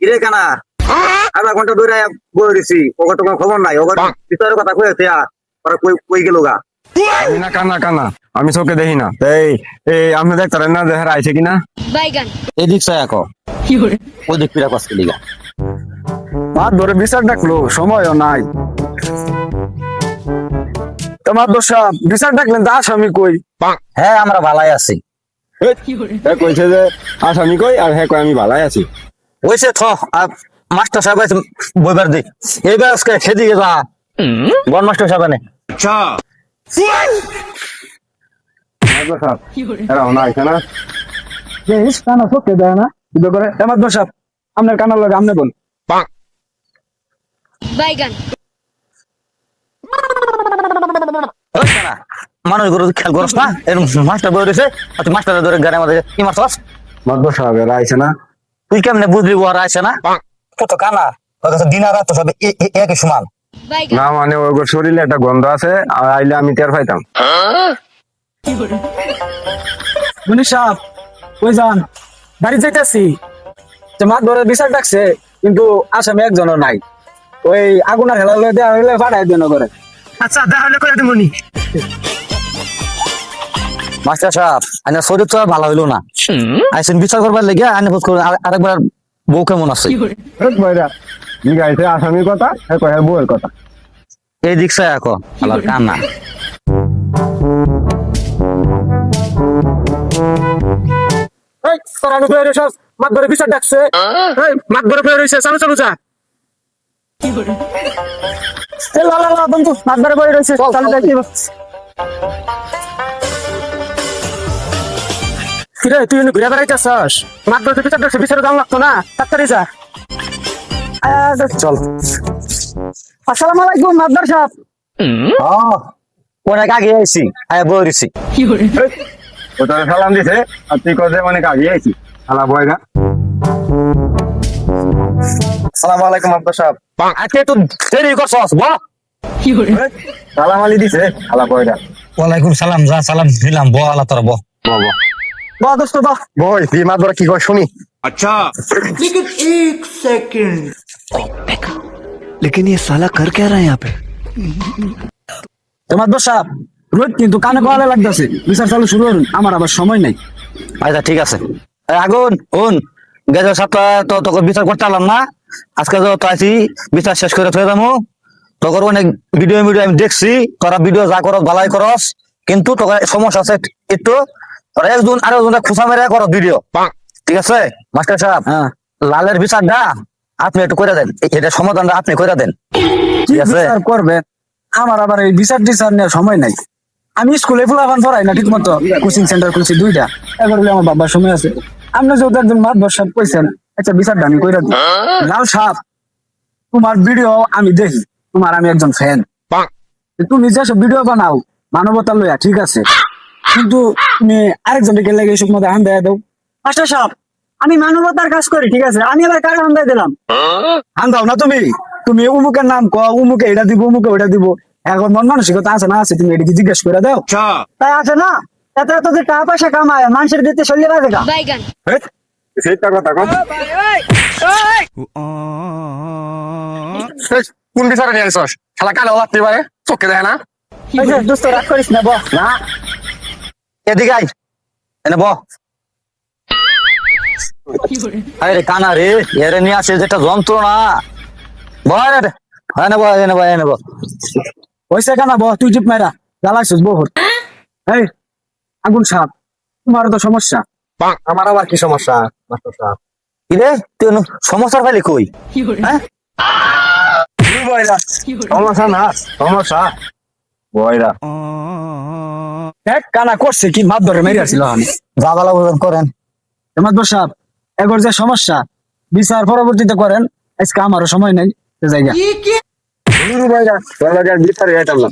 কিরে কানা আধা ঘণ্টা ধরে বই দিছি ওগর তো কোনো খবর নাই ওগর ভিতরের কথা কয়েছে ওরা কই কই গেল গা? আমি না কানা কানা আমি চোখে দেখি না। এই এই আপনি দেখতারেন না দেখার আইছে কিনা? বাইগান। এদিক সায়া কো ওই দিক পিরা কষ্ট লিগা মার ধরে বিচার ডাকলো সময়ও নাই। তোমার দোষা বিচার ডাকলেন তা আসামি কই? হ্যাঁ আমরা ভালাই আছি। এ কইছে যে আসামি কই আর হ্যাঁ কই আমি ভালাই আছি। ওইসে থ আপ মাস্টার সাহেব আছে বইবার দি। এইবার আজকে সেদিকে যা বন মাস্টার সাহেব নে এরাও না আইছে না? কানা চোখে দেয় না। কিন্তু করে? আমার দোষ আপনার কানার লাগে আপনি বল। বাইগান। ওই মানুষগুলো খেয়াল করস না? এরকম মাস্টার বই রয়েছে মাস্টার ধরে গাড়ি আমাদের কি মারছস? মাদ্র সাহেব এরা আইছে না? তুই কেমনে বুঝলি ও আর আছে না? কত কানা। তোর কাছে দিন আর রাত সব একই সমান। না মানে ওর শরীরে একটা গন্ধ আছে আর আইলে আমি টের পাইতাম। মনি সাহেব কই যান? বাড়ি যাইতেছি। যে মাছ ধরে বিচার ডাকছে কিন্তু আসামি একজনও নাই। ওই আগুনা খেলা লয়ে দেওয়া হইলে পাঠাই দিন করে আচ্ছা তাহলে করে দিবনি মাস্টার সাহেব আইনের শরীর তো আর ভালো হইল না। আইসেন বিচার করবার লেগে আইনে বোধ করে আর- আরেকবার বউ কেমন আছে। জিগাইছে আসামির কথা হ্যাঁ কয় বউয়ের কথা। এই দিক সে এখন আলার কান্না বিচার ডাকছে। এই মাছ ধরে বয়ে রইছে চালু চালু যা। লা লা বন্ধু মাছ ধরে বয়ে রইছে চালু যাই কিরে তুই ঘুরে বেড়াইতেছস ধরে বিচার দাম লাগতো না তাড়াতাড়ি যা। চল। আসসালামু আলাইকুম মাদদার সাহেব। অনেক আগে আইছি আয় ও তোর সালাম দিছে? আর তুই অনেক আগে আইছি। বয়রা আলাইকুম সাহেব। আজকে তো দেরি করছস বাহ সালাম আলি দিছে বয়রা ওয়ালাইকুম সালাম যা সালাম দিলাম ব আল্লাহ তোর ব। বাহ দোস্ত বাহ বই তুই মাছ ধরা কি কয় শুনি लेकिन एक सेकंड लेकिन ये साला कर क्या रहा है यहाँ पे তোমার দোষ সাহেব রোদ কিন্তু কানে কলে লাগতেছে বিচার চালু শুরু করুন আমার আবার সময় নাই আচ্ছা ঠিক আছে এই আগুন উন গেছে সপ্তাহে তো তোকে বিচার করতে পারলাম না আজকে তো তো আইছি বিচার শেষ করে থয়ে যাবো তোর অনেক ভিডিও ভিডিও আমি দেখছি তোরা ভিডিও যা করস ভালাই করস কিন্তু তোকে সমস্যা আছে একটু একজন আর মেরে করস ভিডিও ঠিক আছে? মাস্টার সাহেব হ্যাঁ। লালের বিচারটা আপনি একটু করে দেন। এটা সমাধানটা আপনি করে দেন। ঠিক আছে? বিচার করবে? আমার আবার এই বিচার টিচার নেওয়ার সময় নাই। আমি স্কুলে ফুলাবান পড়াই না ঠিক মতো কোচিং সেন্টার খুলছি দুইটা। এবার আমার বাবার সময় আছে। আপনি যেহেতু একজন মাত বর্ষা কইছেন আচ্ছা বিচারটা আমি কইরা দিই। লাল সাপ তোমার ভিডিও আমি দেখি। তোমার আমি একজন ফ্যান তুমি যে ভিডিও বানাও মানবতা লইয়া ঠিক আছে? কিন্তু তুমি আরেকজনকে এসব মধ্যে দেয়া দাও মাস্টার সাহেব আমি মানবতার কাজ করি ঠিক আছে? আমি আবার কার হান দিলাম? হান দাও না তুমি। তুমি উমুকের নাম ক উমুকে এটা দিব উমুকে ওটা দিব। এখন মন মানসিকতা আছে না আছে তুমি এটাকে জিজ্ঞেস করে দাও। তাই আছে না? এত এত যে টাকা পয়সা কামায় মানুষের দিতে গা। কথা কম কোন বিচারে নিয়ে আসছ? শালা কালো লাগতে পারে চোখে দেখে না? দোস্ত রাগ করিস না বহ না। এদিকে আই এনে ব আরে কানা রে, এরে নিয়ে আসে যেটা যন্ত্রণা। বয় রে এনে বয় এনে বয় এনে বয় হয়েছে কেনা বহ, তুই জিপ মেরা জ্বালাইছিস বহুত এই, আগুন সাপ, তোমার তো সমস্যা। আমার আবার কি সমস্যা? মাস্টার সাহেব। কিরে তুই এনো সমস্যার ফাইলে কই? হ্যাঁ? সমস্যা না, সমস্যা। বয়রা এক কানা করছে কি মাপ ধরে মেরে আসছিল আমি যা বালা করেন। তো সাপ এগর যে সমস্যা। বিচার পরবর্তীতে করেন আজকে আমারও সময় নাই সে জায়গা। বিচারে যাইতাম না